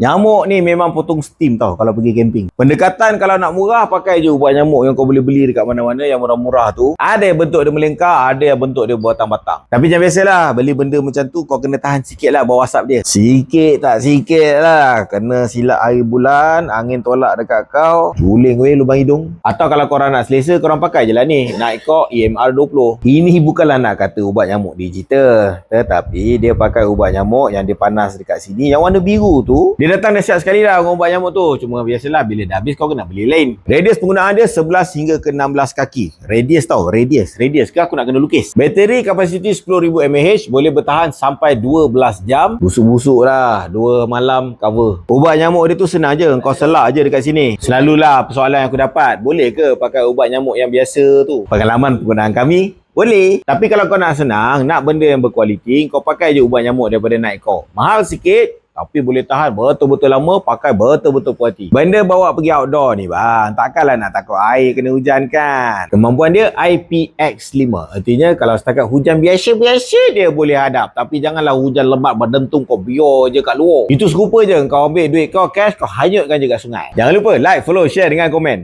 Nyamuk ni memang potong steam tau kalau pergi camping. Pendekatan kalau nak murah pakai je ubat nyamuk yang kau boleh beli dekat mana-mana yang murah-murah tu. Ada yang bentuk dia melingkar, ada yang bentuk dia batang-batang. Tapi macam biasalah, beli benda macam tu kau kena tahan sikit lah bawa asap dia. Sikit tak sikit lah. Kena silap air bulan, angin tolak dekat kau, guling weh lubang hidung. Atau kalau korang nak selesa, korang pakai je lah ni. Nightcore EMR 20. Ini bukanlah nak kata ubat nyamuk digital. Tetapi dia pakai ubat nyamuk yang dia panas dekat sini. Yang warna biru tu, dia datang dah siap sekali lah dengan ubat nyamuk tu. Cuma biasalah, bila dah habis kau kena beli lain. Radius penggunaan dia 11 hingga ke 16 kaki. Radius tau, radius. Radius ke aku nak kena lukis. Bateri kapasiti 10,000 mAh boleh bertahan sampai 12 jam. Busuk-busuk lah. Dua malam cover. Ubat nyamuk dia tu senang je. Kau selak je dekat sini. Selalulah persoalan yang aku dapat. Boleh ke pakai ubat nyamuk yang biasa tu? Pengalaman penggunaan kami, boleh. Tapi kalau kau nak senang, nak benda yang berkualiti, kau pakai je ubat nyamuk daripada Nightcore. Mahal sikit, tapi boleh tahan betul-betul lama, pakai betul-betul puas hati. Benda bawa pergi outdoor ni bang, takkanlah nak takut air kena hujan kan. Kemampuan dia IPX5. Artinya kalau setakat hujan biasa-biasa dia boleh hadap. Tapi janganlah hujan lebat berdentung kau biar je kat luar. Itu serupa je kau ambil duit kau cash, kau hanyutkan je kat sungai. Jangan lupa like, follow, share dengan komen.